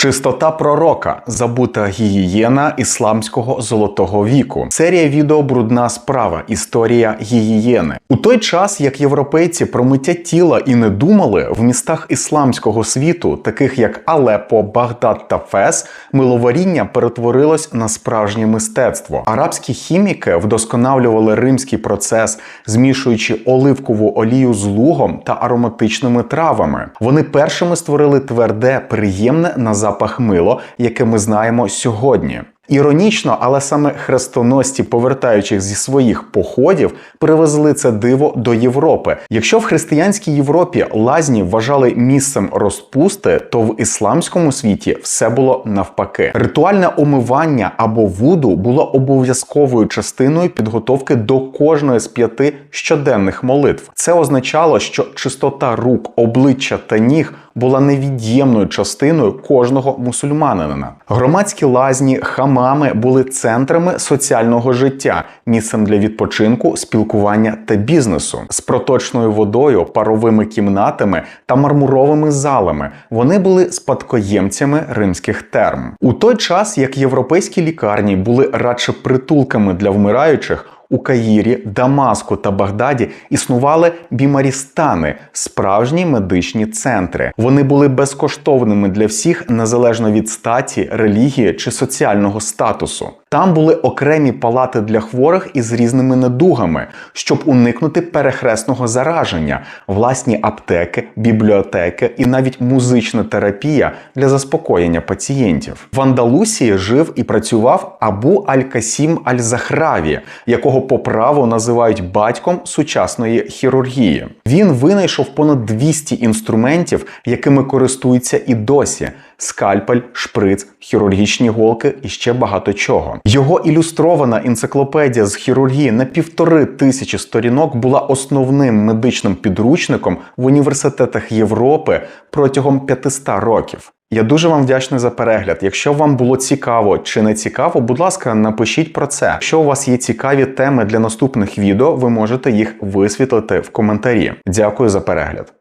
Чистота пророка, забута гігієна ісламського золотого віку. Серія відео Брудна справа. Історія гігієни. У той час, як європейці про миття тіла і не думали, в містах ісламського світу, таких як Алепо, Багдад та Фес, миловаріння перетворилось на справжнє мистецтво. Арабські хіміки вдосконалювали римський процес, змішуючи оливкову олію з лугом та ароматичними травами. Вони першими створили тверде, приємне на запах мило, яке ми знаємо сьогодні. Іронічно, але саме хрестоносці, повертаючись зі своїх походів, привезли це диво до Європи. Якщо в християнській Європі лазні вважали місцем розпусти, то в ісламському світі все було навпаки. Ритуальне омивання або вуду було обов'язковою частиною підготовки до кожної з п'яти щоденних молитв. Це означало, що чистота рук, обличчя та ніг була невід'ємною частиною кожного мусульманина. Громадські лазні, хамами були центрами соціального життя, місцем для відпочинку, спілкування та бізнесу з проточною водою, паровими кімнатами та мармуровими залами. Вони були спадкоємцями римських терм. У той час як європейські лікарні були радше притулками для вмираючих. У Каїрі, Дамаску та Багдаді існували бімарістани, справжні медичні центри. Вони були безкоштовними для всіх незалежно від статі, релігії чи соціального статусу. Там були окремі палати для хворих із різними недугами, щоб уникнути перехресного зараження, власні аптеки, бібліотеки і навіть музична терапія для заспокоєння пацієнтів. В Андалусії жив і працював Абу Аль-Касім Аль-Захраві, якого по праву називають батьком сучасної хірургії. Він винайшов понад 200 інструментів, якими користуються і досі: скальпель, шприц, хірургічні голки і ще багато чого. Його ілюстрована енциклопедія з хірургії на півтори тисячі сторінок була основним медичним підручником в університетах Європи протягом 500 років. Я дуже вам вдячний за перегляд. Якщо вам було цікаво чи не цікаво, будь ласка, напишіть про це. Якщо у вас є цікаві теми для наступних відео, ви можете їх висвітлити в коментарі. Дякую за перегляд.